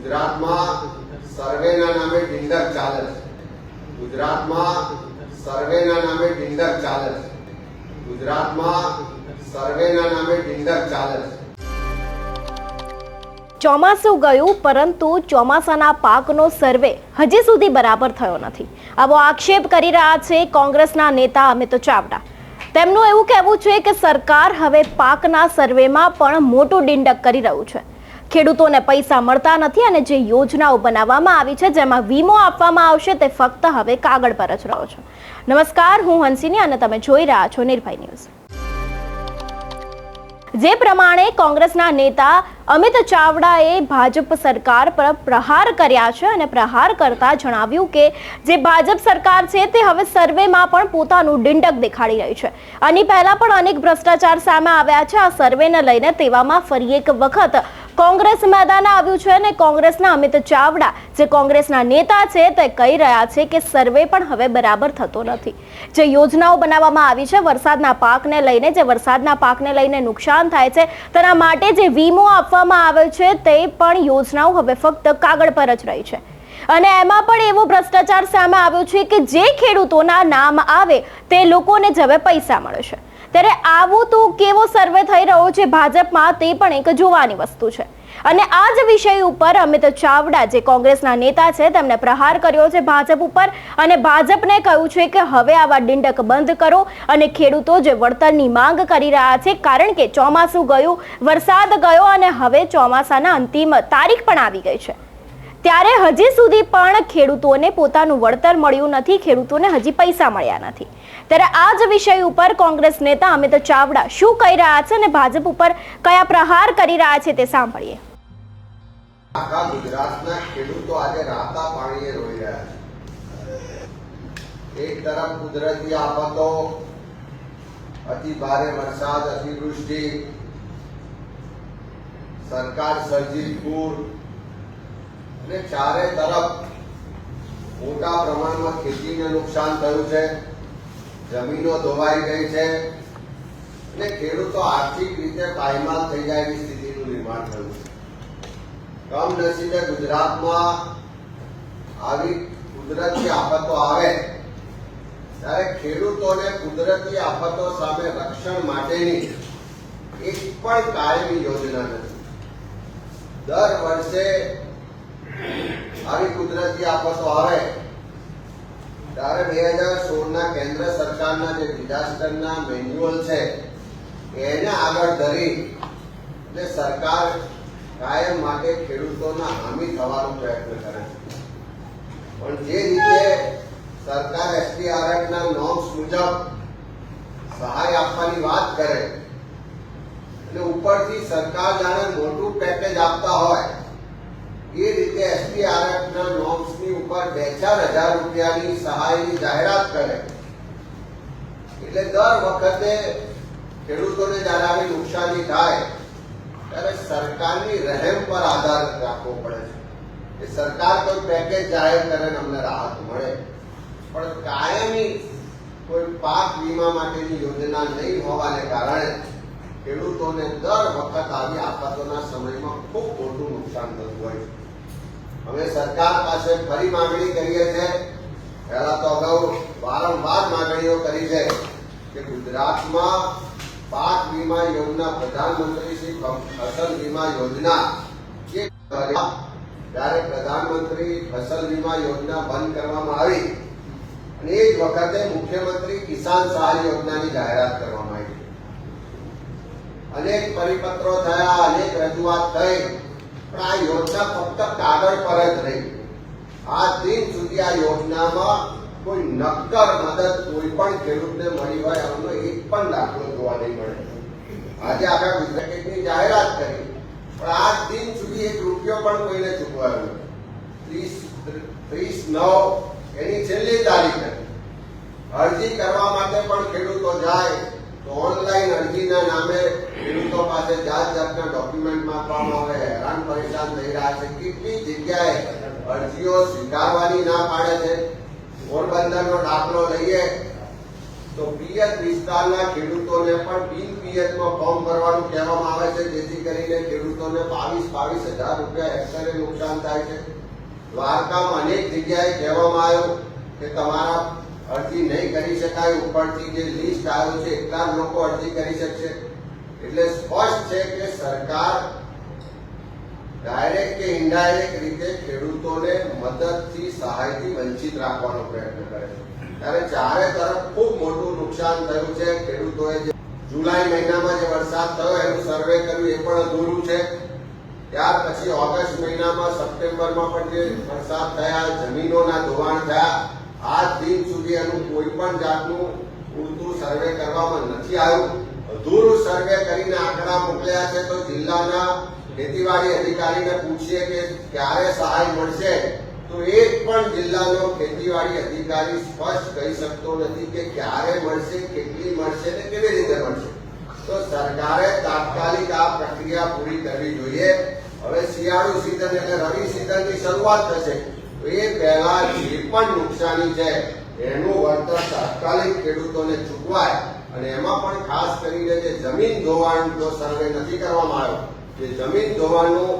ગુજરાતમાં સર્વેના નામે ડિંડક ચાલે છે. ગુજરાતમાં સર્વેના નામે ડિંડક ચાલે છે. ગુજરાતમાં સર્વેના નામે ડિંડક ચાલે છે. ચોમાસું ગયું, પરંતુ ચોમાસાના પાકનો સર્વે હજી સુધી બરાબર થયો નથી. આવો આક્ષેપ કરી રહ્યા છે કોંગ્રેસના નેતા અમિત ચાવડા. તેમનું એવું કહેવું છે કે સરકાર હવે પાકના સર્વેમાં પણ મોટું ડિંડક કરી રહ્યું છે. ખેડૂતોને પૈસા મળતા નથી અને જે યોજનાઓ બનાવવામાં આવી છે, જેમાં વીમો આપવામાં આવશે, તે ફક્ત હવે કાગળ પર જ રહ્યો છે. નમસ્કાર, હું હંસિની અને તમે જોઈ રહ્યા છો નિર્ભય ન્યૂઝ. જે પ્રમાણે કોંગ્રેસના નેતા અમિત ચાવડાએ ભાજપ સરકાર પર પ્રહાર કર્યા છે અને પ્રહાર કરતા જણાવ્યું કે જે ભાજપ સરકાર છે, તે હવે સર્વેમાં પણ પોતાનું ડિંડક દેખાડી રહી છે. આની પહેલા પણ અનેક ભ્રષ્ટાચાર સામે આવ્યા છે. આ સર્વેને લઈને તેવામાં ફરી એક વખત કોંગ્રેસ મેદાન આવ્યું છે અને કોંગ્રેસના અમિત ચાવડા, જે કોંગ્રેસના નેતા છે, તે કહી રહ્યા છે કે સર્વે પણ હવે બરાબર થતો નથી. જે યોજનાઓ બનાવવામાં આવી છે, વરસાદના પાકને લઈને, જે વરસાદના પાકને લઈને નુકસાન થાય છે, તેના માટે જે વીમો આપવામાં આવે છે, તે પણ યોજનાઓ હવે ફક્ત કાગળ પર જ રહી છે. અને એમાં પણ એવો ભ્રષ્ટાચાર સામે આવ્યો છે કે જે ખેડૂતોના નામ આવે, તે લોકોને જ હવે પૈસા મળે છે. ત્યારે આવું તો કેવો સર્વે થઈ રહ્યો છે ભાજપમાં તે પણ એક જોવાની વસ્તુ છે. અને આ જ વિષય ઉપર અમિત ચાવડા, જે કોંગ્રેસના નેતા છે, તેમણે પ્રહાર કર્યો છે ભાજપ ઉપર અને ભાજપને કહ્યું છે કે હવે આવા ડિંડક બંધ કરો અને ખેડૂતો જે વળતરની માંગ કરી રહ્યા છે, કારણ કે ચોમાસું ગયું, વરસાદ ગયો અને હવે ચોમાસાના અંતિમ તારીખ પણ આવી ગઈ છે. ત્યારે હજી સુધી પણ ખેડૂતોને પોતાનું વળતર મળ્યું નથી, ખેડૂતોને હજી પૈસા મળ્યા નથી. ત્યારે આ જ વિષય ઉપર કોંગ્રેસ નેતા અમિત ચાવડા શું કહી રહ્યા છે અને ભાજપ ઉપર કયા પ્રહાર કરી રહ્યા છે તે સાંભળીએ. આખા ગુજરાતના ખેડૂતો આજે રાતા પાણીએ રોઈ રહ્યા છે. એક તરફ કુદરતી આફતો, અતિ ભારે વરસાદ, અતિવૃષ્ટિ, સરકાર સર્જી પૂર ચારે તરફ મોટા પ્રમાણમાં ખેતીને નુકસાન થયું છે, જમીનો ધોવાઈ ગઈ છે, અને ખેડૂતો આર્થિક રીતે પાયમાલ થઈ જાય એવી સ્થિતિનું નિર્માણ થયું છે. કમનસીબે ગુજરાતમાં આવી કુદરતી આફતો આવે, ત્યારે ખેડૂતોને કુદરતી આફતો સામે રક્ષણ માટેની એક પણ કાયમી યોજના નથી. દર વર્ષે આવી કુદરતી આફતો આવે, ત્યારે બે હજાર સોળના કેન્દ્ર સરકારના જે ડિઝાસ્ટરના મેન્યુઅલ છે, એને આગળ ધરી અને સરકાર કાયમ માટે ખેડૂતોના હામી થવાનો પ્રયત્ન કરે છે. પણ જે રીતે સરકાર એસડીઆરએફ ના નોર્મ્સ મુજબ સહાય આપવાની વાત કરે, એટલે ઉપરથી સરકાર જાણે મોટું પેકેજ આપતા હોય એ રીતે એસડીઆરએફ ના નોર્મ્સની ઉપર બે ચાર હજાર રૂપિયાની સહાયની જાહેરાત કરે. એટલે દર વખતે ખેડૂતોને જ્યારે આવી નુકસાની થાય, ત્યારે સરકારની રહેમ પર આધાર રાખવો પડે છે. કે સરકાર કોઈ પેકેજ જાહેર કરે અમને રાહત મળે. પણ કાયમી કોઈ પાક વીમા માટેની યોજના નહીં હોવાને કારણે ખેડૂતોને દર વખત આવી આફતોના સમયમાં ખૂબ મોટું નુકસાન થતું હોય છે. અમે સરકાર પાસે ફરી માંગણી કરીએ છીએ પહેલા તો અગાઉ વારંવાર માંગણીઓ કરી છે કે ગુજરાતમાં પાક વીમા યોજના, પ્રધાનમંત્રી શ્રી ફસલ વીમા યોજના ત્યારે પ્રધાનમંત્રી ફસલ વીમા યોજના બંધ કરવામાં આવી અને એ જ વખતે મુખ્યમંત્રી કિસાન સહાય યોજનાની જાહેરાત કરવામાં આવી. અનેક પરિપત્રો થયા, અનેક રજૂઆત થઈ. પણ આ યોજના ફક્ત કાગળ પર જ રહી આ દિન સુધી આ યોજનામાં કોઈ નક્કર મદદ કોઈ પણ ખેડૂતને મળી હોય એમનો એક પણ દાખલો જોવા નહીં મળે. આજે આખા ગુજરાતની જાહેરાત કરી, પણ આ દિન સુધી એક રૂપિયો પણ કોઈને ચૂકવાયો ત્રીસ ત્રીસ નવ, એની છેલ્લી તારીખ હતી અરજી કરવા માટે પણ ખેડૂતો જાય ઓનલાઈન અરજીના નામે ખેડૂતો પાસે જાત જાતના ડોક્યુમેન્ટ માંગવામાં આવે, હેરાન પરેશાન થઈ રહ્યા છે. કેટલી જગ્યાએ અરજીઓ સ્વીકારવાની ના પાડે છે? પોરબંદરનો દાખલો લઈએ. તો પિયત વિસ્તારના ખેડૂતોને પણ બિન પિયતમાં ફોર્મ ભરવાનું કહેવામાં આવે છે. જેથી કરીને ખેડૂતોને બાવીસ બાવીસ હજાર રૂપિયા હેક્ટરે નુકસાન થાય છે. દ્વારકામાં અનેક જગ્યાએ કહેવામાં આવ્યું કે તમારા અરજી નહીં કરી શકાય, ઉપરથી જે લિસ્ટ આવ્યું છે એટલા લોકો અરજી કરી શકશે. એટલે સ્પષ્ટ છે કે સરકાર ડાયરેક્ટ કે ઇનડાયરેક્ટ રીતે ખેડૂતોને મદદથી સહાયથી વંચિત રાખવાનો પ્રયત્ન કરે છે. ત્યારે ચારે તરફ ખૂબ મોટું નુકસાન થયું છે. ખેડૂતોએ જે જુલાઈ મહિનામાં જે વરસાદ થયો, એનું સર્વે કર્યું, એ પણ અધૂરું છે. ત્યાર પછી ઓગસ્ટ મહિનામાં, સપ્ટેમ્બરમાં પણ જે વરસાદ થયા, જમીનોના ધોવાણ થયા આજ દિન સુધી એનું કોઈ પણ જાતનું પૂરતું સર્વે કરવામાં નથી આવ્યું. અધૂરું સર્વે કરીને આંકડા મોકલ્યા છે તો જિલ્લાના ખેતીવાડી અધિકારીને પૂછીએ કે ક્યારે સહાય મળશે? તો એક પણ જિલ્લાનો ખેતીવાડી અધિકારી સ્પષ્ટ કહી શકતો નથી કે ક્યારે મળશે, કેટલી મળશે ને કેવી રીતે મળશે. તો સરકારે તાત્કાલિક આ પ્રક્રિયા પૂરી કરવી જોઈએ. હવે શિયાળુ સિઝન એટલે રવિ સિઝનની શરૂઆત થશે. તો એ પહેલા પણ નુકસાની છે એનું વળતર તાત્કાલિક ખેડૂતોને ચૂકવાય અને એમાં પણ ખાસ કરીને જે જમીન ધોવાણ જો સર્વે નથી કરવામાં આવ્યો, જે જમીન ધોવાણનું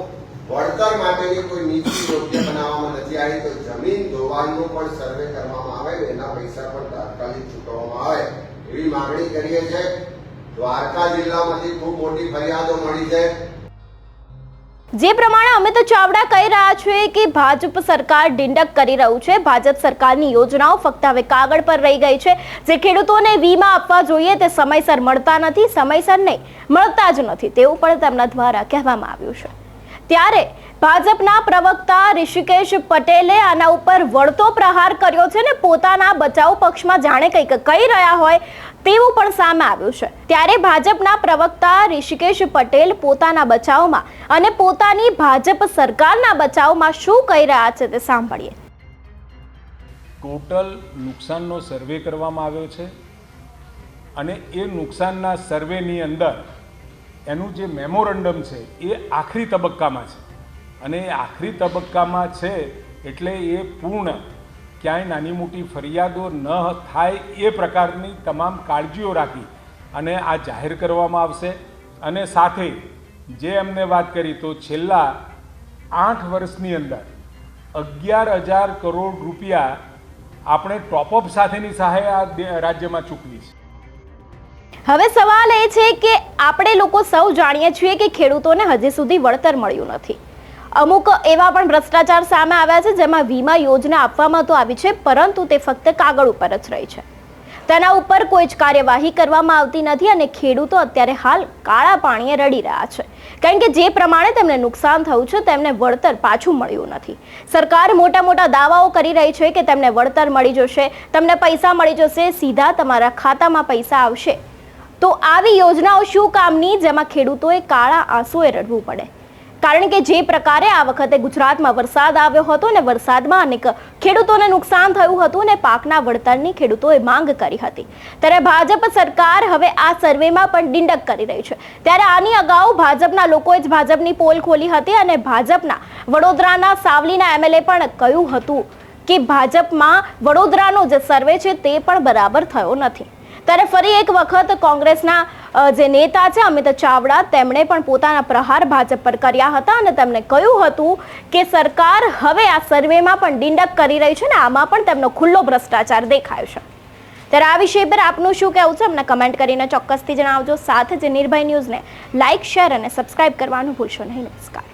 વળતર માટેની કોઈ નીતિ યોગ્ય બનાવવામાં નથી આવી, તો જમીન ધોવાણનું પણ સર્વે કરવામાં આવે એના પૈસા પણ તાત્કાલિક ચૂકવવામાં આવે. એવી માંગણી કરીએ છીએ. દ્વારકા જિલ્લામાંથી ખૂબ મોટી ફરિયાદો મળી છે. જે પ્રમાણે અમિત ચાવડા કહી રહ્યા છે કે ભાજપ સરકાર ડિંડક કરી રહ્યું છે. ભાજપ સરકારની યોજનાઓ ફક્ત હવે કાગળ પર રહી ગઈ છે. જે ખેડૂતોને વીમા આપવા જોઈએ તે સમયસર મળતા નથી, સમયસર નહીં, મળતા જ નથી. તેવું પણ તેમના દ્વારા કહેવામાં આવ્યું છે. ત્યારે ભાજપના પ્રવક્તા ઋષિકેશ પટેલે આના ઉપર વળતો પ્રહાર કર્યો છે ને પોતાના બચાવ પક્ષમાં જાણે કંઈક કહી રહ્યા હોય તેવું પણ સામે આવ્યું છે. ત્યારે ભાજપના પ્રવક્તા ઋષિકેશ પટેલ પોતાના બચાવમાં અને પોતાની ભાજપ સરકારના બચાવમાં શું કહી રહ્યા છે તે સાંભળીએ. ટોટલ નુકસાનનો સર્વે કરવામાં આવ્યો છે અને એ નુકસાનના સર્વેની અંદર એનું જે મેમોરન્ડમ છે એ આખરી તબક્કામાં છે. અને એ આખરી તબક્કામાં છે એટલે એ પૂર્ણ. ક્યાંય નાની મોટી ફરિયાદો ન થાય એ પ્રકારની તમામ કાળજીઓ રાખી અને આ જાહેર કરવામાં આવશે. અને સાથે જે એમને વાત કરી તો છેલ્લા આઠ વર્ષની અંદર અગિયાર હજાર કરોડ રૂપિયા આપણે ટોપઅપ સાથેની સહાય આ રાજ્યમાં ચૂકવી છે. હવે સવાલ એ છે કે આપણે લોકો સૌ જાણીએ છીએ કે ખેડૂતોને હજી સુધી વળતર મળ્યું નથી. અમુક એવા પણ ભ્રષ્ટાચાર સામે આવ્યા છે જેમાં વીમા યોજના આપવામાં તો આવી છે, પરંતુ તે ફક્ત કાગળ ઉપર જ રહી છે. તેના ઉપર કોઈ જ કાર્યવાહી કરવામાં આવતી નથી અને ખેડૂતો અત્યારે હાલ કાળા પાણીએ રડી રહ્યા છે. કારણ કે જે પ્રમાણે તેમને નુકસાન થયું છે, તેમને વળતર પાછું મળ્યું નથી. સરકાર મોટા મોટા દાવાઓ કરી રહી છે કે તેમને વળતર મળી જશે, તમને પૈસા મળી જશે, સીધા તમારા ખાતામાં પૈસા આવશે. તો આવી યોજનાઓ શું કામની, જેમાં ખેડૂતોએ કાળા આંસુએ રડવું પડે? કારણ કે જે પ્રકારે આ વખતે ગુજરાતમાં વરસાદ આવ્યો હતો ને વરસાદમાં અનેક ખેડૂતોને નુકસાન થયું હતું ને પાકના વળતરની ખેડૂતોએ માંગ કરી હતી. ત્યારે ભાજપ સરકાર હવે આ સર્વેમાં પણ ડિંડક કરી રહી છે. ત્યારે આની અગાઉ ભાજપના લોકોએ જ ભાજપની પોલ ખોલી હતી અને ભાજપના વડોદરાના સાવલીના એમએલએ પણ કહ્યું હતું કે ભાજપમાં વડોદરાનો જે સર્વે છે તે પણ બરાબર થયો નથી. ત્યારે ફરી એક વખત કોંગ્રેસના જે નેતા છે, અમિત ચાવડા, તેમણે પણ પોતાના પ્રહાર ભાજપ પર કર્યા હતા અને તેમણે કહ્યું હતું કે સરકાર હવે આ સર્વેમાં પણ ડિંડક કરી રહી છે ને આમાં પણ તેમનો ખુલ્લો ભ્રષ્ટાચાર દેખાયો છે. ત્યારે આ વિષય પર આપનું શું કહેવું છે? અમને કમેન્ટ કરીને ચોક્કસથી જણાવજો. સાથે જ નિર્ભય ન્યૂઝને લાઇક શેર અને સબસ્ક્રાઇબ કરવાનું ભૂલશો નહીં. નમસ્કાર.